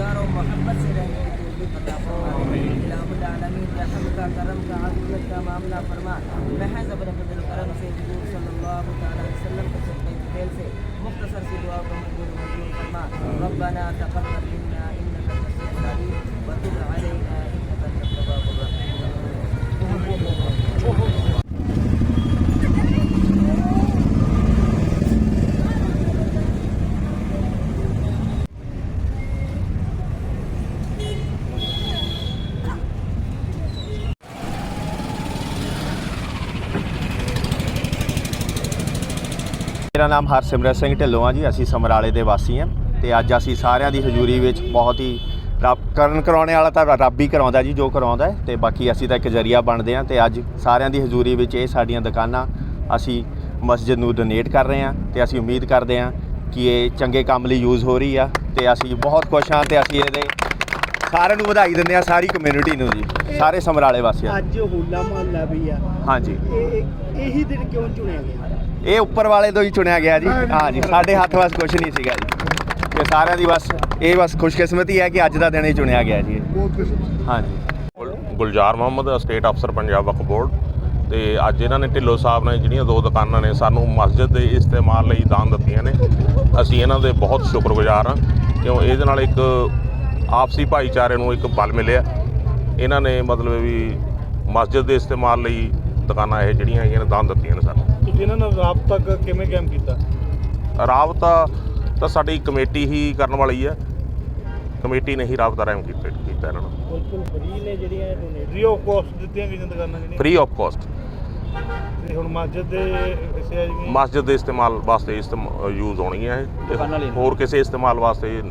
इनको जिंदगी के अंदर भरपूर खुशियाँ नसीब फरमा आपस में प्यार और मोहब्बत से रहने की तौफीक अता फरमा राहुल आलमी रहम का करम का आफियत का मामला फरमा महज अपने फजल करम से हुजूर सल्लल्लाहु तआला अलैहि वसल्लम के सदक़े फेल से मुख्तसर सी दुआ को मंजूर मंजूर फरमा रब्बना तक़ब्बल मिन्ना इन्नका अंतस अलीम व तुब अलैना ਮੇਰਾ ਨਾਮ ਹਰਸਿਮਰਤ ਸਿੰਘ ਢਿੱਲੋਂ ਆ ਜੀ, ਅਸੀਂ ਸਮਰਾਲੇ ਦੇ ਵਾਸੀ ਆ ਤੇ ਅੱਜ ਅਸੀਂ ਸਾਰਿਆਂ ਦੀ ਹਜ਼ੂਰੀ ਵਿੱਚ ਬਹੁਤ ਹੀ ਰੱਬ ਕਰਨ ਕਰਾਉਣੇ ਵਾਲਾ ਤਾਂ ਰੱਬ ਹੀ ਕਰਾਉਂਦਾ ਜੀ, ਜੋ ਕਰਾਉਂਦਾ ਹੈ ਤੇ ਬਾਕੀ ਅਸੀਂ ਤਾਂ ਇੱਕ ਜਰੀਆ ਬਣਦੇ ਆ ਤੇ ਅੱਜ ਸਾਰਿਆਂ ਦੀ ਹਜ਼ੂਰੀ ਵਿੱਚ ਇਹ ਸਾਡੀਆਂ ਦੁਕਾਨਾਂ ਅਸੀਂ ਮਸਜਿਦ ਨੂੰ ਡੋਨੇਟ ਕਰ ਰਹੇ ਆ ਤੇ ਅਸੀਂ ਉਮੀਦ ਕਰਦੇ ਆ ਕਿ ਇਹ ਚੰਗੇ ਕੰਮ ਲਈ ਯੂਜ਼ ਹੋ ਰਹੀ ਆ ਤੇ ਅਸੀਂ ਬਹੁਤ ਖੁਸ਼ ਹਾਂ ਤੇ ਅਸੀਂ ਇਹਦੇ ਸਾਰਿਆਂ ਨੂੰ ਵਧਾਈ ਦਿੰਦੇ ਆ ਸਾਰੀ ਕਮਿਊਨਿਟੀ ਨੂੰ ਜੀ ਸਾਰੇ ਸਮਰਾਲੇ ਵਾਸੀਆਂ। ਅੱਜ ਹੋਲਾ ਮਹੱਲਾ ਵੀ ਆ। ਹਾਂਜੀ। ਇਹ ਇਹ- ਇਹੀ ਦਿਨ ਕਿਉਂ ਚੁਣਿਆ ਗਿਆ? ਇਹ ਉੱਪਰ ਵਾਲੇ ਤੋਂ ਹੀ ਚੁਣਿਆ ਗਿਆ ਜੀ। ਹਾਂ ਜੀ ਸਾਡੇ ਹੱਥ ਵਸ ਕੁਝ ਨਹੀਂ ਸੀਗਾ ਜੀ। ਤੇ ਸਾਰਿਆਂ ਦੀ ਬਸ ਇਹ ਬਸ ਖੁਸ਼ਕਿਸਮਤੀ ਹੈ ਕਿ ਅੱਜ ਦਾ ਦਿਨ ਹੀ ਚੁਣਿਆ ਗਿਆ ਜੀ। ਹਾਂ ਜੀ ਗੁਲ- ਗੁਲਜ਼ਾਰ ਮੁਹੰਮਦ ਸਟੇਟ ਅਫਸਰ ਪੰਜਾਬ ਵਕਫ ਬੋਰਡ। ਤੇ ਅੱਜ ਇਹਨਾਂ ਨੇ ਢਿੱਲੋਂ ਸਾਹਿਬ ਨੇ ਜਿਹੜੀਆਂ ਦੋ ਦੁਕਾਨਾਂ ਨੇ ਸਾਨੂੰ ਮਸਜਿਦ ਦੇ ਇਸਤੇਮਾਲ ਲਈ ਦਾਨ ਦਿੱਤੀਆਂ ਨੇ। ਅਸੀਂ ਇਹਨਾਂ ਦੇ ਬਹੁਤ ਸ਼ੁਕਰਗੁਜ਼ਾਰ ਹਾਂ। ਕਿਉਂ? ਇਹਦੇ ਨਾਲ ਇੱਕ ਆਪਸੀ ਭਾਈਚਾਰੇ ਨੂੰ ਇੱਕ ਬਲ ਮਿਲਿਆ। ਇਹਨਾਂ ਨੇ ਮਤਲਬ ਵੀ ਮਸਜਿਦ ਦੇ ਇਸਤੇਮਾਲ ਲਈ ਦੁਕਾਨਾਂ ਇਹ ਜਿਹੜੀਆਂ ਹੈਗੀਆਂ ਨੇ ਦਾਨ ਦਿੱਤੀਆਂ ਨੇ ਸਾਨੂੰ। ਤੁਸੀਂ ਇਹਨਾਂ ਨਾਲ ਰਾਬਤਾ ਕਿਵੇਂ ਕਾਇਮ ਕੀਤਾ? ਰਾਬਤਾ ਤਾਂ ਸਾਡੀ ਕਮੇਟੀ ਹੀ ਕਰਨ ਵਾਲੀ ਹੈ। ਕਮੇਟੀ ਨੇ ਹੀ ਰਾਬਤਾ ਰਾਇਮ ਕੀਤਾ ਕੀਤਾ ਇਹਨਾਂ ਨੂੰ। ਬਿਲਕੁਲ ਫ੍ਰੀ ਨੇ ਜਿਹੜੀਆਂ ਫ੍ਰੀ ਆਫ ਕਾਸਟ ਦਿੱਤੀਆਂ ਗਈਆਂ ਦੁਕਾਨਾਂ ਜਿਹੜੀਆਂ। ਫ੍ਰੀ ਆਫ ਕਾਸਟ ਤੇ ਹੁਣ ਮਸਜਿਦ ਦੇ ਮਸਜਿਦ ਇਸਤੇਮਾਲ ਵਾਸਤੇ ਯੂਜ਼ ਹੋਣਗੀਆਂ ਇਹ। ਤੇ ਹੋਰ ਕਿਸੇ ਇਸਤੇਮਾਲ ਵਾਸਤੇ